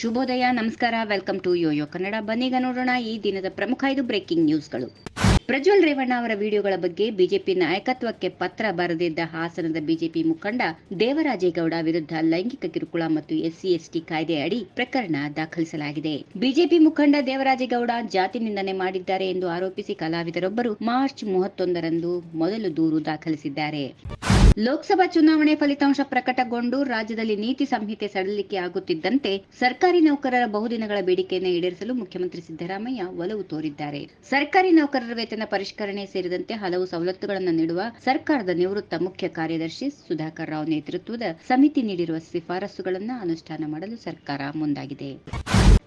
ಶುಭೋದಯ, ನಮಸ್ಕಾರ welcome to YoYo Kannada ಬನ್ನೀಗ ನೋಡೋಣ ಈ ದಿನದ ಪ್ರಮುಖ ಐದು ಬ್ರೇಕಿಂಗ್ ನ್ಯೂಸ್ಗಳು ಪ್ರಜ್ವಲ್ ರೇವಣ್ಣ ಅವರ ವಿಡಿಯೋಗಳ ಬಗ್ಗೆ ಬಿಜೆಪಿ ನಾಯಕತ್ವಕ್ಕೆ ಪತ್ರ ಬರೆದಿದ್ದ ಹಾಸನದ ಬಿಜೆಪಿ ಮುಖಂಡ ದೇವರಾಜೇಗೌಡ ವಿರುದ್ಧ ಲೈಂಗಿಕ ಕಿರುಕುಳ ಮತ್ತು ಎಸ್ಸಿ ಎಸ್ಟಿ ಕಾಯ್ದೆ ಅಡಿ ಪ್ರಕರಣ ದಾಖಲಿಸಲಾಗಿದೆ. ಬಿಜೆಪಿ ಮುಖಂಡ ದೇವರಾಜೇಗೌಡ ಜಾತಿ ನಿಂದನೆ ಮಾಡಿದ್ದಾರೆ ಎಂದು ಆರೋಪಿಸಿ ಕಲಾವಿದರೊಬ್ಬರು ಮಾರ್ಚ್ ಮೂವತ್ತೊಂದರಂದು ಮೊದಲು ದೂರು ದಾಖಲಿಸಿದ್ದಾರೆ. ಲೋಕಸಭಾ ಚುನಾವಣೆ ಫಲಿತಾಂಶ ಪ್ರಕಟಗೊಂಡು ರಾಜ್ಯದಲ್ಲಿ ನೀತಿ ಸಂಹಿತೆ ಸಡಿಲಿಕೆ ಆಗುತ್ತಿದ್ದಂತೆ ಸರ್ಕಾರಿ ನೌಕರರ ಬಹುದಿನಗಳ ಬೇಡಿಕೆಯನ್ನು ಈಡೇರಿಸಲು ಮುಖ್ಯಮಂತ್ರಿ ಸಿದ್ದರಾಮಯ್ಯ ಒಲವು ತೋರಿದ್ದಾರೆ. ಸರ್ಕಾರಿ ನೌಕರರ ವೇತನ ಪರಿಷ್ಕರಣೆ ಸೇರಿದಂತೆ ಹಲವು ಸವಲತ್ತುಗಳನ್ನು ನೀಡುವ ಸರ್ಕಾರದ ನಿವೃತ್ತ ಮುಖ್ಯ ಕಾರ್ಯದರ್ಶಿ ಸುಧಾಕರ್ ರಾವ್ ನೇತೃತ್ವದ ಸಮಿತಿ ನೀಡಿರುವ ಶಿಫಾರಸುಗಳನ್ನು ಅನುಷ್ಠಾನ ಮಾಡಲು ಸರ್ಕಾರ ಮುಂದಾಗಿದೆ.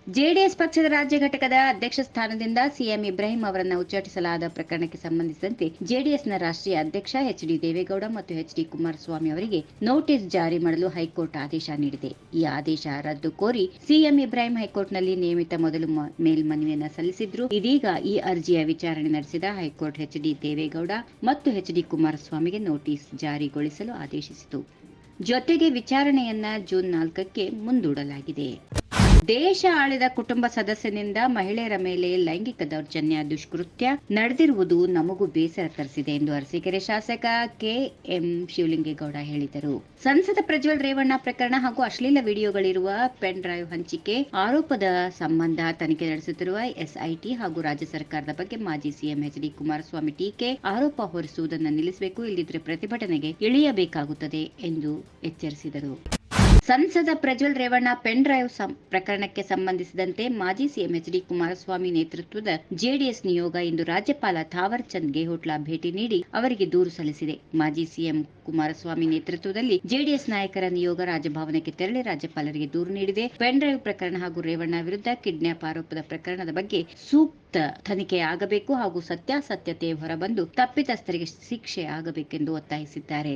ಜೆಡಿಎಸ್ ಪಕ್ಷದ ರಾಜ್ಯ ಘಟಕದ ಅಧ್ಯಕ್ಷ ಸ್ಥಾನದಿಂದ ಸಿಎಂ ಇಬ್ರಾಹಿಂ ಅವರನ್ನು ಉಚ್ಚಾಟಿಸಲಾದ ಪ್ರಕರಣಕ್ಕೆ ಸಂಬಂಧಿಸಿದಂತೆ ಜೆಡಿಎಸ್ನ ರಾಷ್ಟ್ರೀಯ ಅಧ್ಯಕ್ಷ ಎಚ್ ಡಿ ದೇವೇಗೌಡ ಮತ್ತು ಎಚ್ ಡಿ ಕುಮಾರಸ್ವಾಮಿ ಅವರಿಗೆ ನೋಟಿಸ್ ಜಾರಿ ಮಾಡಲು ಹೈಕೋರ್ಟ್ ಆದೇಶ ನೀಡಿದೆ. ಈ ಆದೇಶ ರದ್ದು ಕೋರಿ ಸಿಎಂ ಇಬ್ರಾಹಿಂ ಹೈಕೋರ್ಟ್ನಲ್ಲಿ ನಿಯಮಿತ ಮೊದಲು ಮೇಲ್ಮನವಿಯನ್ನು ಸಲ್ಲಿಸಿದ್ರು. ಇದೀಗ ಈ ಅರ್ಜಿಯ ವಿಚಾರಣೆ ನಡೆಸಿದ ಹೈಕೋರ್ಟ್ ಎಚ್ ಡಿ ದೇವೇಗೌಡ ಮತ್ತು ಎಚ್ ಡಿ ಕುಮಾರಸ್ವಾಮಿಗೆ ನೋಟಿಸ್ ಜಾರಿಗೊಳಿಸಲು ಆದೇಶಿಸಿತು. ಜೊತೆಗೆ ವಿಚಾರಣೆಯನ್ನ ಜೂನ್ ನಾಲ್ಕಕ್ಕೆ ಮುಂದೂಡಲಾಗಿದೆ. ದೇಶ ಆಳಿದ ಕುಟುಂಬ ಸದಸ್ಯನಿಂದ ಮಹಿಳೆಯರ ಮೇಲೆ ಲೈಂಗಿಕ ದೌರ್ಜನ್ಯ, ದುಷ್ಕೃತ್ಯ ನಡೆದಿರುವುದು ನಮಗೂ ಬೇಸರ ತರಿಸಿದೆ ಎಂದು ಅರಸೀಕೆರೆ ಶಾಸಕ ಕೆ ಎಂ ಶಿವಲಿಂಗೇಗೌಡ ಹೇಳಿದರು. ಸಂಸದ ಪ್ರಜ್ವಲ್ ರೇವಣ್ಣ ಪ್ರಕರಣ ಹಾಗೂ ಅಶ್ಲೀಲ ವಿಡಿಯೋಗಳಿರುವ ಪೆನ್ ಡ್ರೈವ್ ಹಂಚಿಕೆ ಆರೋಪದ ಸಂಬಂಧ ತನಿಖೆ ನಡೆಸುತ್ತಿರುವ ಎಸ್ಐಟಿ ಹಾಗೂ ರಾಜ್ಯ ಸರ್ಕಾರದ ಬಗ್ಗೆ ಮಾಜಿ ಸಿಎಂ ಎಚ್ ಡಿ ಕುಮಾರಸ್ವಾಮಿ ಟೀಕೆ, ಆರೋಪ ಹೊರಿಸುವುದನ್ನು ನಿಲ್ಲಿಸಬೇಕು ಇಲ್ಲದಿದ್ದರೆ ಪ್ರತಿಭಟನೆಗೆ ಇಳಿಯಬೇಕಾಗುತ್ತದೆ ಎಂದು ಎಚ್ಚರಿಸಿದರು. ಸಂಸದ ಪ್ರಜ್ವಲ್ ರೇವಣ್ಣ ಪೆನ್ ಡ್ರೈವ್ ಪ್ರಕರಣಕ್ಕೆ ಸಂಬಂಧಿಸಿದಂತೆ ಮಾಜಿ ಸಿಎಂ ಎಚ್ ಡಿ ಕುಮಾರಸ್ವಾಮಿ ನೇತೃತ್ವದ ಜೆಡಿಎಸ್ ನಿಯೋಗ ಇಂದು ರಾಜ್ಯಪಾಲ ಥಾವರ್ ಚಂದ್ ಗೆಹೋಟ್ಲಾ ಭೇಟಿ ನೀಡಿ ಅವರಿಗೆ ದೂರು ಸಲ್ಲಿಸಿದೆ. ಮಾಜಿ ಸಿಎಂ ಕುಮಾರಸ್ವಾಮಿ ನೇತೃತ್ವದಲ್ಲಿ ಜೆಡಿಎಸ್ ನಾಯಕರ ನಿಯೋಗ ರಾಜಭವನಕ್ಕೆ ತೆರಳಿ ರಾಜ್ಯಪಾಲರಿಗೆ ದೂರು ನೀಡಿದೆ. ಪೆನ್ ಡ್ರೈವ್ ಪ್ರಕರಣ ಹಾಗೂ ರೇವಣ್ಣ ವಿರುದ್ಧ ಕಿಡ್ನಾಪ್ ಆರೋಪದ ಪ್ರಕರಣದ ಬಗ್ಗೆ ಸೂಕ್ತ ತನಿಖೆ ಆಗಬೇಕು ಹಾಗೂ ಸತ್ಯಾಸತ್ಯತೆ ಹೊರಬಂದು ತಪ್ಪಿತಸ್ಥರಿಗೆ ಶಿಕ್ಷೆ ಆಗಬೇಕೆಂದು ಒತ್ತಾಯಿಸಿದ್ದಾರೆ.